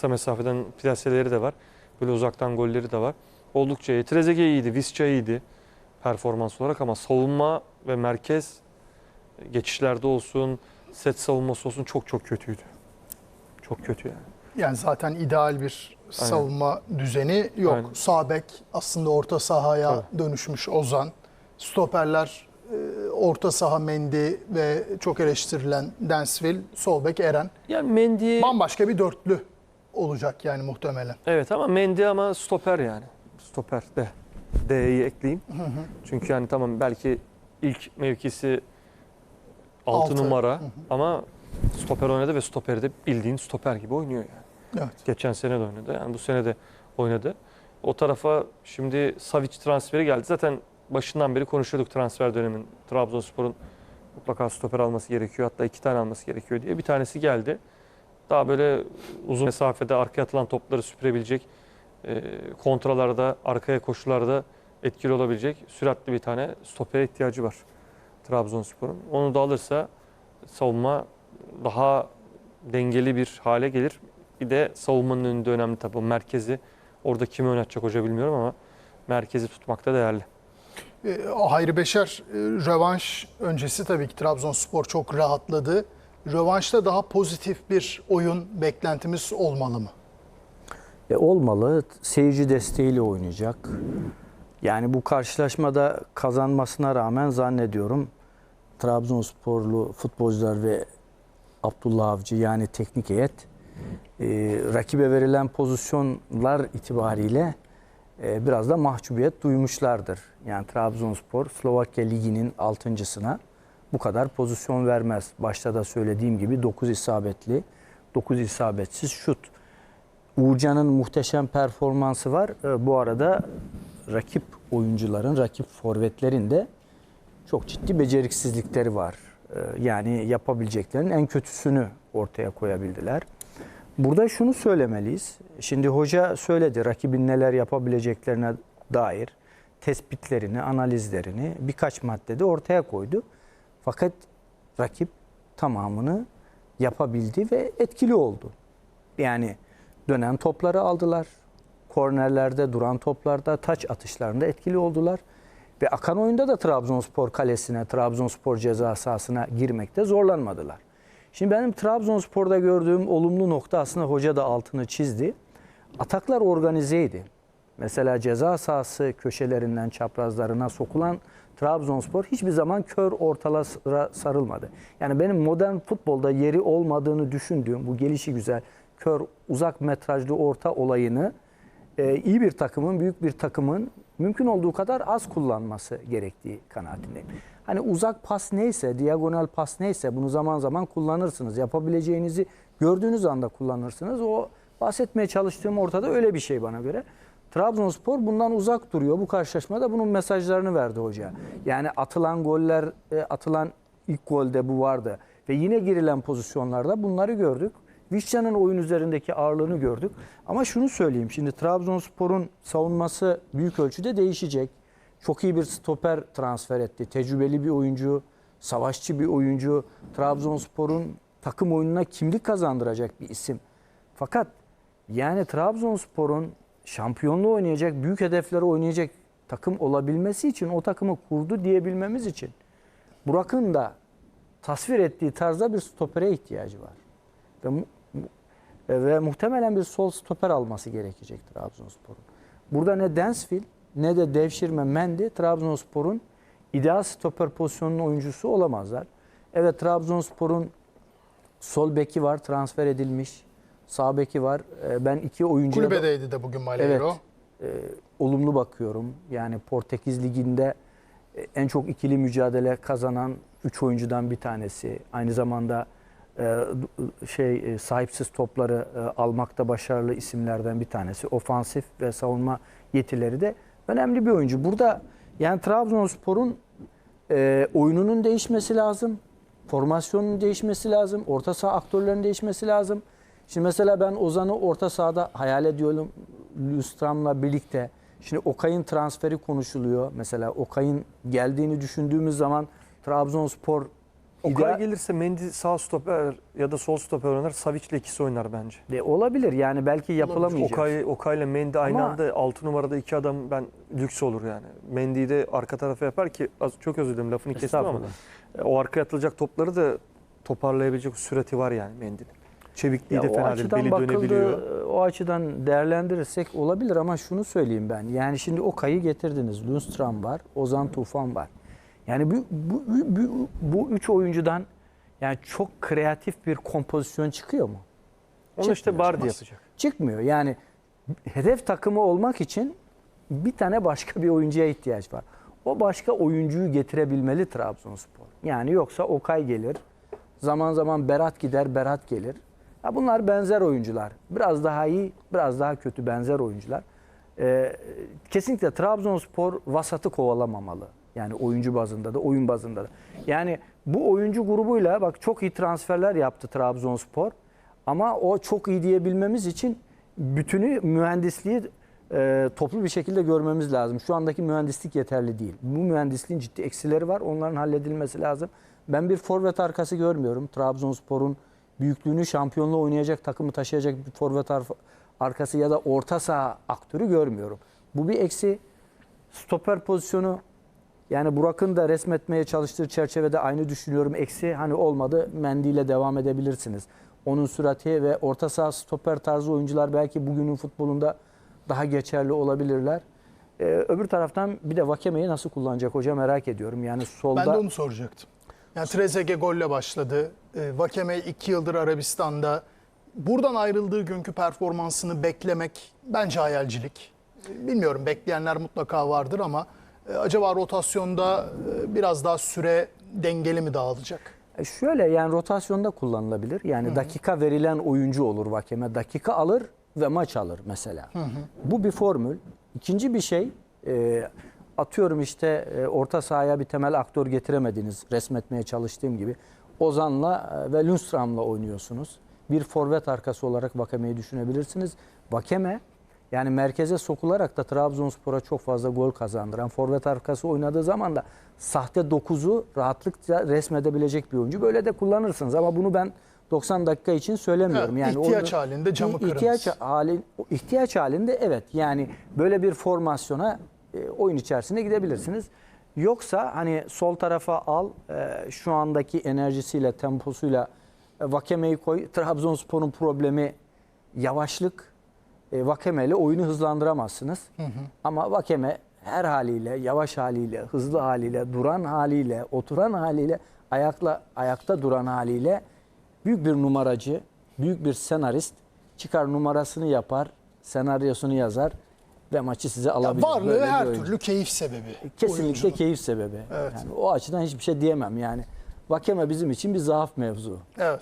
kısa mesafeden plaseleri de var. Böyle uzaktan golleri de var. Oldukça iyi. Trezeguet iyiydi, Visca iyiydi performans olarak ama savunma ve merkez geçişlerde olsun, set savunması olsun çok çok kötüydü. Çok kötü yani. Yani zaten ideal bir savunma düzeni yok. Aynen. Sağ bek aslında orta sahaya Tabii. dönüşmüş Ozan. Stoperler e, orta saha Mendy ve çok eleştirilen Densville, sol bek Eren. Yani Mendy Bambaşka bir dörtlü olacak yani muhtemelen. evet ama Mendy ama stoper yani. Stoper de. D'yi ekleyeyim. Çünkü yani tamam belki ilk mevkisi 6 Altı. numara ama stoper oynadı ve stoperi de bildiğin stoper gibi oynuyor yani. Evet. Geçen sene de oynadı. Yani bu sene de oynadı. O tarafa şimdi Savic transferi geldi. Zaten başından beri konuşuyorduk transfer dönemin. Trabzonspor'un mutlaka stoper alması gerekiyor. Hatta iki tane alması gerekiyor diye. Bir tanesi geldi. Daha böyle uzun mesafede arkaya atılan topları süpürebilecek, e, kontralarda, arkaya koşularda etkili olabilecek süratli bir tane stopere ihtiyacı var Trabzonspor'un. Onu da alırsa savunma daha dengeli bir hale gelir. Bir de savunmanın önünde önemli tabii merkezi. Orada kimi oynatacak hoca bilmiyorum ama merkezi tutmakta değerli. E, Hayri Beşer e, rövanş öncesi tabii ki Trabzonspor çok rahatladı. Rövanşta daha pozitif bir oyun beklentimiz olmalı mı? E, olmalı. Seyirci desteğiyle oynayacak. Yani bu karşılaşmada kazanmasına rağmen zannediyorum Trabzonsporlu futbolcular ve Abdullah Avcı yani teknik heyet e, rakibe verilen pozisyonlar itibariyle e, biraz da mahcubiyet duymuşlardır. Yani Trabzonspor Slovakya Ligi'nin altıncısına bu kadar pozisyon vermez. Başta da söylediğim gibi 9 isabetli, 9 isabetsiz şut. Uğurcan'ın muhteşem performansı var. E, Bu arada rakip oyuncuların, rakip forvetlerin de çok ciddi beceriksizlikleri var. E, Yani yapabileceklerinin en kötüsünü ortaya koyabildiler. Burada şunu söylemeliyiz. Şimdi hoca söyledi rakibin neler yapabileceklerine dair tespitlerini, analizlerini birkaç maddede ortaya koydu. Fakat rakip tamamını yapabildi ve etkili oldu. Yani dönen topları aldılar. Kornerlerde, duran toplarda, taç atışlarında etkili oldular. Ve akan oyunda da Trabzonspor kalesine, Trabzonspor ceza sahasına girmekte zorlanmadılar. Şimdi benim Trabzonspor'da gördüğüm olumlu nokta aslında hoca da altını çizdi. Ataklar organizeydi. Mesela ceza sahası köşelerinden çaprazlarına sokulan Trabzonspor hiçbir zaman kör ortalara sarılmadı. Yani benim modern futbolda yeri olmadığını düşündüğüm bu gelişi güzel kör uzak metrajlı orta olayını e, iyi bir takımın, büyük bir takımın mümkün olduğu kadar az kullanması gerektiği kanaatindeyim. Hani uzak pas neyse, diagonal pas neyse bunu zaman zaman kullanırsınız. Yapabileceğinizi gördüğünüz anda kullanırsınız. O bahsetmeye çalıştığım ortada öyle bir şey bana göre. Trabzonspor bundan uzak duruyor. Bu karşılaşmada bunun mesajlarını verdi hoca. Yani atılan goller, e, atılan ilk golde bu vardı. Ve yine girilen pozisyonlarda bunları gördük. Vişcan'ın oyun üzerindeki ağırlığını gördük. Ama şunu söyleyeyim. Şimdi Trabzonspor'un savunması büyük ölçüde değişecek. Çok iyi bir stoper transfer etti. Tecrübeli bir oyuncu, savaşçı bir oyuncu. Trabzonspor'un takım oyununa kimlik kazandıracak bir isim. Fakat yani Trabzonspor'un şampiyonluğu oynayacak, büyük hedefleri oynayacak takım olabilmesi için o takımı kurdu diyebilmemiz için Burak'ın da tasvir ettiği tarzda bir stopere ihtiyacı var. Ve, mu- ve muhtemelen bir sol stoper alması gerekecek Trabzonspor'un. Burada ne Densville ne de devşirme Mendy Trabzonspor'un ideal stoper pozisyonunun oyuncusu olamazlar. Evet Trabzonspor'un sol beki var transfer edilmiş. Sağ beki var. Ee, Ben iki oyuncuya da- Kulübedeydi de bugün Evet. Malheiro. e, olumlu bakıyorum. Yani Portekiz Ligi'nde e, en çok ikili mücadele kazanan 3 oyuncudan bir tanesi. Aynı zamanda e, şey e, sahipsiz topları e, almakta başarılı isimlerden bir tanesi. Ofansif ve savunma yetileri de önemli bir oyuncu. Burada yani Trabzonspor'un e, oyununun değişmesi lazım. Formasyonun değişmesi lazım. Orta saha aktörlerinin değişmesi lazım. Şimdi mesela ben Ozan'ı orta sahada hayal ediyorum Lustram'la birlikte. Şimdi Okay'ın transferi konuşuluyor. Mesela Okay'ın geldiğini düşündüğümüz zaman Trabzonspor Okay gelirse Mendy sağ stoper ya da sol stoper oynar. Savic ile ikisi oynar bence. De olabilir yani belki yapılamayacak. Okay, Okay ile Mendy aynı Ama- anda 6 numarada iki adam ben lüks olur yani. Mendy'yi de arka tarafa yapar ki az, çok özür dilerim lafını kestim ama o arkaya atılacak topları da toparlayabilecek sürati var yani Mendy'nin. Çevikliği Ya de fena değil. Beli dönebiliyor. bakıldı, o açıdan değerlendirirsek olabilir ama şunu söyleyeyim ben. Yani şimdi o kayı getirdiniz. Lundstram var, Ozan Tufan var. Yani bu, bu, bu, bu üç oyuncudan yani çok kreatif bir kompozisyon çıkıyor mu? Onu işte Bardi yapacak. Çıkmıyor. Yani hedef takımı olmak için bir tane başka bir oyuncuya ihtiyaç var. O başka oyuncuyu getirebilmeli Trabzonspor. Yani yoksa Okay gelir. Zaman zaman Berat gider, Berat gelir. Ya bunlar benzer oyuncular. Biraz daha iyi, biraz daha kötü benzer oyuncular. Ee, kesinlikle Trabzonspor vasatı kovalamamalı. Yani oyuncu bazında da, oyun bazında da. Yani bu oyuncu grubuyla bak çok iyi transferler yaptı Trabzonspor. Ama o çok iyi diyebilmemiz için bütünü mühendisliği e, toplu bir şekilde görmemiz lazım. Şu andaki mühendislik yeterli değil. Bu mühendisliğin ciddi eksileri var. Onların halledilmesi lazım. Ben bir forvet arkası görmüyorum. Trabzonspor'un büyüklüğünü şampiyonluğu oynayacak, takımı taşıyacak bir forvet ar- arkası ya da orta saha aktörü görmüyorum. Bu bir eksi. Stoper pozisyonu yani Burak'ın da resmetmeye çalıştığı çerçevede aynı düşünüyorum. Eksi hani olmadı Mendy ile devam edebilirsiniz. Onun sürati ve orta saha stoper tarzı oyuncular belki bugünün futbolunda daha geçerli olabilirler. Ee, öbür taraftan bir de Vakeme'yi nasıl kullanacak hoca merak ediyorum. Yani solda Ben de onu soracaktım. Yani Trezeguet golle başladı. E, Vakeme 2 yıldır Arabistan'da. Buradan ayrıldığı günkü performansını beklemek bence hayalcilik. E, Bilmiyorum bekleyenler mutlaka vardır ama e, acaba rotasyonda e, biraz daha süre dengeli mi dağılacak? E şöyle yani rotasyonda kullanılabilir. Yani dakika verilen oyuncu olur Vakeme. Dakika alır ve maç alır mesela. Bu bir formül. İkinci bir şey e, atıyorum işte e, orta sahaya bir temel aktör getiremediniz. Resmetmeye çalıştığım gibi. Ozan'la e, ve Lundstram'la oynuyorsunuz. Bir forvet arkası olarak Vakeme'yi düşünebilirsiniz. Vakeme yani merkeze sokularak da Trabzonspor'a çok fazla gol kazandıran, forvet arkası oynadığı zaman da sahte 9'u rahatlıkla resmedebilecek bir oyuncu. Böyle de kullanırsınız ama bunu ben 90 dakika için söylemiyorum. Evet, yani ihtiyaç onu- halinde camı ihtiyaç kırınız. hali ihtiyaç halinde evet. Yani böyle bir formasyona e, oyun içerisinde gidebilirsiniz. Yoksa hani sol tarafa al e, şu andaki enerjisiyle, temposuyla e, Vakeme'yi koy. Trabzonspor'un problemi yavaşlık. E, Vakeme ile oyunu hızlandıramazsınız. Ama Vakeme her haliyle, yavaş haliyle, hızlı haliyle, duran haliyle, oturan haliyle, ayakla ayakta duran haliyle büyük bir numaracı, büyük bir senarist çıkar numarasını yapar, senaryosunu yazar ve maçı size Ya alabilir. varlığı Böyle her oyuncu. türlü keyif sebebi. Kesinlikle oyuncunun. keyif sebebi. Evet. Yani o açıdan hiçbir şey diyemem yani. Vakeme bizim için bir zaaf mevzu. Evet.